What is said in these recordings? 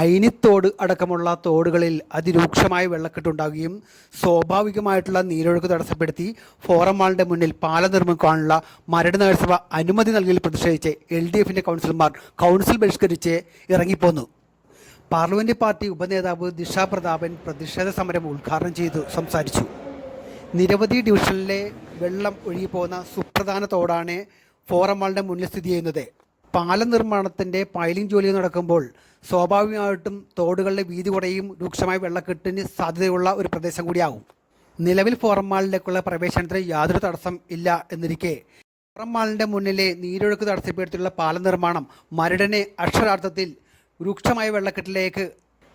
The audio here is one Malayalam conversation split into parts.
അയിനിത്തോട് അടക്കമുള്ള തോടുകളിൽ അതിരൂക്ഷമായ വെള്ളക്കെട്ടുണ്ടാകുകയും സ്വാഭാവികമായിട്ടുള്ള നീരൊഴുക്ക് തടസ്സപ്പെടുത്തി ഫോറം മാളിന്റെ മുന്നിൽ പാലം നിർമ്മിക്കാനുള്ള മരട് നഗരസഭ അനുമതി നൽകിയതിൽ പ്രതിഷേധിച്ച് എൽ ഡി എഫിന്റെ കൗൺസിലർമാർ കൗൺസിൽ ബഹിഷ്കരിച്ച് ഇറങ്ങിപ്പോന്നു. പാർലമെന്റ് പാർട്ടി ഉപനേതാവ് ദിശ പ്രതാപൻ പ്രതിഷേധ സമരം ഉദ്ഘാടനം ചെയ്തു സംസാരിച്ചു. നിരവധി ഡിവിഷനിലെ വെള്ളം ഒഴുകിപ്പോകുന്ന സുപ്രധാന തോടാണ് ഫോറം മാളിന്റെ മുന്നിൽ സ്ഥിതി ചെയ്യുന്നത്. പാലം നിർമ്മാണത്തിന്റെ പൈലിംഗ് ജോലി നടക്കുമ്പോൾ സ്വാഭാവികമായിട്ടും തോടുകളുടെ വീതി കുറയും രൂക്ഷമായ വെള്ളക്കെട്ടിന് സാധ്യതയുള്ള ഒരു പ്രദേശം കൂടിയാകും നിലവിൽ ഫോറം മാളിലേക്കുള്ള പ്രവേശനത്തിന് യാതൊരു തടസ്സം ഇല്ല എന്നിരിക്കെ. ഫോറം മാളിന്റെ മുന്നിലെ നീരൊഴുക്ക് തടസ്സപ്പെടുത്തിയുള്ള പാലം നിർമ്മാണം മരടിനെ അക്ഷരാർത്ഥത്തിൽ രൂക്ഷമായ വെള്ളക്കെട്ടിലേക്ക്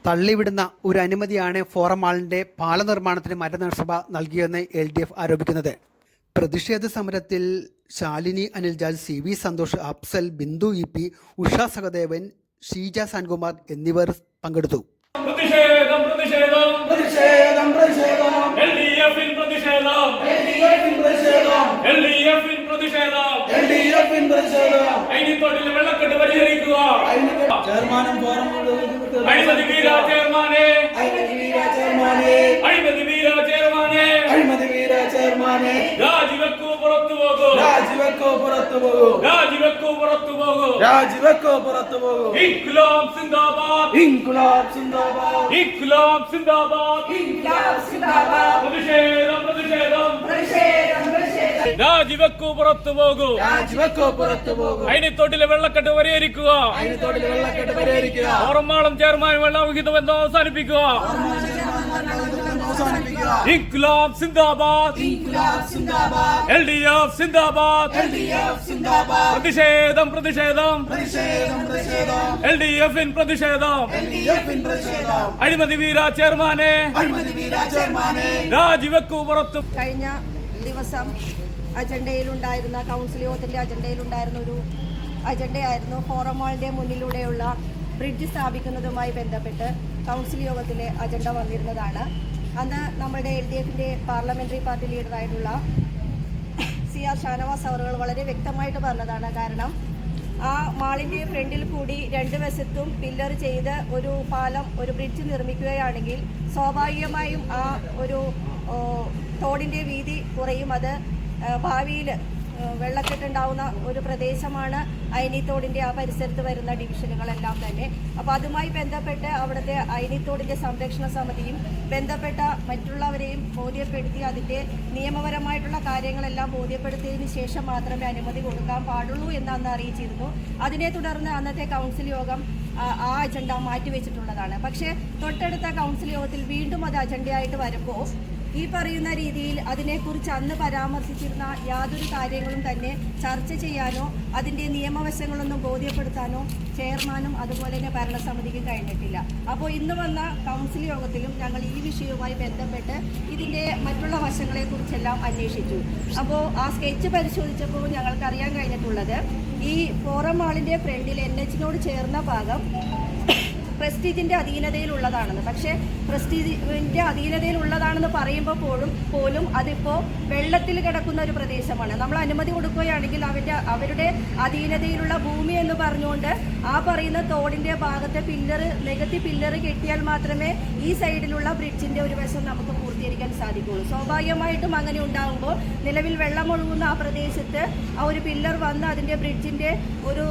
തള്ളിവിടുന്ന ഒരു അനുമതിയാണ് ഫോറം നിർമ്മാണത്തിന് മരട് നഗരസഭ നൽകിയെന്ന് എൽ ഡി എഫ് ആരോപിക്കുന്നത്. പ്രതിഷേധ സമരത്തിൽ Shalini Aniljal C V Santhosh Afsal Bindu E P Usha Sahadevan Sheeja Sankumar എന്നിവർ പങ്കെടുത്തു. പ്രതിഷേധം പ്രതിഷേധം. പ്രതിഷേധം പ്രതിഷേധം. എൽ ഡി എഫിൻ പ്രതിഷേധം. എൽ ഡി എഫിൻ പ്രതിഷേധം. എൽ ഡി എഫിൻ പ്രതിഷേധം. എൽ ഡി എഫിൻ പ്രതിഷേധം. അയിനിത്തോട്ടിൽ വെള്ളക്കെട്ട് പരിഹരിക്കുക. ചെയർമാനും ഫോറം അഴിമതി വീര ചെയർമാനെ. അഴിമതി വീര ചെയർമാനെ. അഴിമതി വീര ചെയർമാനെ. അഴിമതി വീര ചെയർമാനെ. രാജിവെക്കൂ പുറത്തു പോകൂ. രാജിവെക്കോ പുറത്തു പോകൂ. രാജിവെക്കൂ പുറത്തു പോകൂ. രാജിവെക്കോ പുറത്തു പോകൂ. ഇൻകുലാബ് സിന്ദാബാദ്. ഇൻകുലാബ് സിന്ദാബാദ്. ഇൻകുലാബ് സിന്ദാബാദ്. ഇൻകുലാബ് സിന്ദാബാദ്. പ്രതിഷേധം പ്രതിഷേധം. പ്രതിഷേധം പ്രതിഷേധം. രാജിവെക്കൂ പുറത്തു പോകൂ. രാജിവെക്കോ പുറത്തു പോകൂ. അയിനിത്തോട്ടിലെ വെള്ളക്കെട്ട് പരിഹരിക്കുക. അയിനത്തോട്ടിൽ വെള്ളക്കെട്ട് പരിഹരിക്കുക. ഓറമ്മാളം ചെയർമാൻ വെള്ളവിഹിതം എന്ന് അവസാനിപ്പിക്കുക. അവസാനിപ്പിക്കുക ഇൻകുലാബ് സിന്ദാബാദ്. എൽ ഡി എഫ് സിന്ദാബാദ്. പ്രതിഷേധം പ്രതിഷേധം. പ്രതിഷേധം പ്രതിഷേധം. എൽ ഡി എഫിൻ പ്രതിഷേധം. അഴിമതി വീര ചെയർമാനെ. രാജിവെക്കൂ പുറത്തു. കഴിഞ്ഞ ദിവസം അജണ്ടയിലുണ്ടായിരുന്ന കൗൺസിൽ യോഗത്തിന്റെ അജണ്ടയിലുണ്ടായിരുന്ന ഒരു അജണ്ടയായിരുന്നു. ഫോറം ഹാളിന്റെ മുന്നിലൂടെയുള്ള ബ്രിഡ്ജ് സ്ഥാപിക്കുന്നതുമായി ബന്ധപ്പെട്ട് കൗൺസിൽ യോഗത്തിലെ അജണ്ട വന്നിരുന്നതാണ്. അന്ന് നമ്മുടെ എൽ ഡി എഫിന്റെ പാർലമെന്ററി പാർട്ടി ലീഡറായിട്ടുള്ള സി ആർ ഷാനവാസ് അവറുകൾ വളരെ വ്യക്തമായിട്ട് പറഞ്ഞതാണ്. കാരണം ആ മാളിന്റെ ഫ്രണ്ടിൽ കൂടി രണ്ട് വശത്തും പില്ലർ ചെയ്ത് ഒരു പാലം ഒരു ബ്രിഡ്ജ് നിർമ്മിക്കുകയാണെങ്കിൽ സ്വാഭാവികമായും ആ ഒരു തോടിന്റെ വീതി കുറയും. അത് ഭാവിയിൽ വെള്ളക്കെട്ടുണ്ടാവുന്ന ഒരു പ്രദേശമാണ് അയനിത്തോടിന്റെ ആ പരിസരത്ത് വരുന്ന ഡിവിഷനുകളെല്ലാം തന്നെ. അപ്പോൾ അതുമായി ബന്ധപ്പെട്ട് അവിടുത്തെ അയനിത്തോടിന്റെ സംരക്ഷണ സമിതിയും ബന്ധപ്പെട്ട മറ്റുള്ളവരെയും ബോധ്യപ്പെടുത്തി അതിന്റെ നിയമപരമായിട്ടുള്ള കാര്യങ്ങളെല്ലാം ബോധ്യപ്പെടുത്തിയതിനു ശേഷം മാത്രമേ അനുമതി കൊടുക്കാൻ പാടുള്ളൂ എന്ന് അന്ന് അറിയിച്ചിരുന്നു. അതിനെ തുടർന്ന് അന്നത്തെ കൗൺസിൽ യോഗം ആ- അജണ്ട മാറ്റിവെച്ചിട്ടുള്ളതാണ്. പക്ഷേ തൊട്ടടുത്ത കൗൺസിൽ യോഗത്തിൽ വീണ്ടും അത് അജണ്ടയായിട്ട് വരുമ്പോൾ ഈ പറയുന്ന രീതിയിൽ അതിനെക്കുറിച്ച് അന്ന് പരാമർശിച്ചിരുന്ന യാതൊരു കാര്യങ്ങളും തന്നെ ചർച്ച ചെയ്യാനോ അതിന്റെ നിയമവശങ്ങളൊന്നും ബോധ്യപ്പെടുത്താനോ ചെയർമാനും അതുപോലെ തന്നെ ഭരണസമിതിക്ക് കഴിഞ്ഞിട്ടില്ല. അപ്പോൾ ഇന്ന് വന്ന കൗൺസിൽ യോഗത്തിലും ഞങ്ങൾ ഈ വിഷയവുമായി ബന്ധപ്പെട്ട് ഇതിന്റെ മറ്റുള്ള വശങ്ങളെക്കുറിച്ചെല്ലാം അന്വേഷിച്ചു. അപ്പോൾ ആ സ്കെച്ച് പരിശോധിച്ചപ്പോൾ ഞങ്ങൾക്കറിയാൻ കഴിഞ്ഞിട്ടുള്ളത് ഈ ഫോറം മാളിന്റെ ഫ്രണ്ടിൽ എൻ എച്ചിനോട് ചേർന്ന ഭാഗം പ്രസ്റ്റീജിന്റെ അധീനതയിലുള്ളതാണെന്ന്. പക്ഷേ പ്രസ്റ്റീജിന്റെ അധീനതയിലുള്ളതാണെന്ന് പറയുമ്പോൾ പോലും പോലും അതിപ്പോൾ വെള്ളത്തിൽ കിടക്കുന്ന ഒരു പ്രദേശമാണ്. നമ്മൾ അനുമതി കൊടുക്കുകയാണെങ്കിൽ അവരുടെ അവരുടെ അധീനതയിലുള്ള ഭൂമി എന്ന് പറഞ്ഞുകൊണ്ട് ആ പറയുന്ന തോടിന്റെ ഭാഗത്തെ പില്ലർ നികത്തി പില്ലർ കെട്ടിയാൽ മാത്രമേ ഈ സൈഡിലുള്ള ബ്രിഡ്ജിന്റെ ഒരു വശം നമുക്ക് പൂർത്തീകരിക്കാൻ സാധിക്കുള്ളൂ സ്വാഭാവികമായിട്ടും അങ്ങനെ ഉണ്ടാകുമ്പോൾ നിലവിൽ വെള്ളമൊഴുകുന്ന ആ പ്രദേശത്ത് ആ ഒരു പില്ലർ വന്ന് അതിന്റെ ബ്രിഡ്ജിന്റെ ഒരു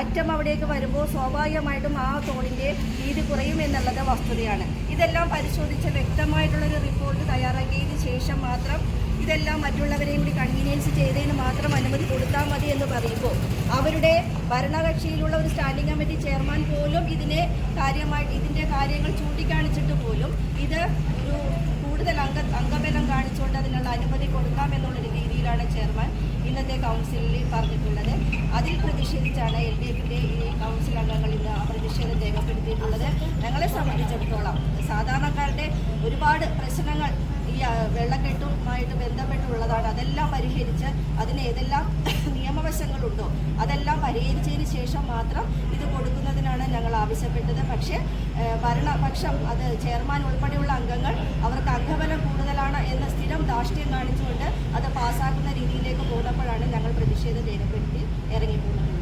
അറ്റം അവിടേക്ക് വരുമ്പോൾ സ്വാഭാവികമായിട്ടും ആ തോടിന്റെ വീതി കുറയും എന്നുള്ളത് വസ്തുതയാണ്. ഇതെല്ലാം പരിശോധിച്ച് വ്യക്തമായിട്ടുള്ളൊരു റിപ്പോർട്ട് തയ്യാറാക്കിയതിന് ശേഷം മാത്രം ഇതെല്ലാം മറ്റുള്ളവരെയും കൂടി കൺവീനിയൻസ് ചെയ്തതിന് മാത്രം അനുമതി കൊടുത്താൽ മതി എന്ന് പറയുമ്പോൾ അവരുടെ ഭരണകക്ഷിയിലുള്ള ഒരു സ്റ്റാൻഡിംഗ് കമ്മിറ്റി ചെയർമാൻ പോലും ഇതിനെ കാര്യമായിട്ട് ഇതിന്റെ കാര്യങ്ങൾ ചൂണ്ടിക്കാണിച്ചിട്ട് പോലും ഇത് ഒരു കൂടുതൽ അംഗ അംഗബലം കാണിച്ചുകൊണ്ട് അതിനുള്ള അനുമതി കൊടുക്കാമെന്നുള്ളൊരു രീതിയിലാണ് ചെയർമാൻ ഇന്നത്തെ കൗൺസിലിൽ പറഞ്ഞിട്ടുള്ളത്. അതിൽ പ്രതിഷേധിച്ചാണ് എൽ ഡി എഫിന്റെ ഈ കൗൺസിൽ അംഗങ്ങൾ ഇന്ന് പ്രതിഷേധം രേഖപ്പെടുത്തിയിട്ടുള്ളത്. ഞങ്ങളെ സംബന്ധിച്ചിടത്തോളം സാധാരണക്കാരുടെ ഒരുപാട് പ്രശ്നങ്ങൾ ഈ വെള്ളക്കെട്ടുമായിട്ട് ബന്ധപ്പെട്ടുള്ളതാണ്. അതെല്ലാം പരിഹരിച്ച് അതിന് ഏതെല്ലാം നിയമവശങ്ങളുണ്ടോ അതെല്ലാം പരിഹരിച്ചതിന് ശേഷം മാത്രം ഇത് കൊടുക്കുന്നതിനാണ് ഞങ്ങൾ ആവശ്യപ്പെട്ടത്. പക്ഷേ ഭരണപക്ഷം അത് ചെയർമാൻ ഉൾപ്പെടെയുള്ള അംഗങ്ങൾ അവർക്ക് അംഗബലം കൂടുതലാണ് എന്ന സ്ഥിരം ധാർഷ്ട്യം കാണിച്ചുകൊണ്ട് അത് പാസ്സാക്കുന്ന പോകുന്നപ്പോഴാണ് ഞങ്ങൾ പ്രതിഷേധം രേഖപ്പെടുത്തി ഇറങ്ങിപ്പോകുന്നത്.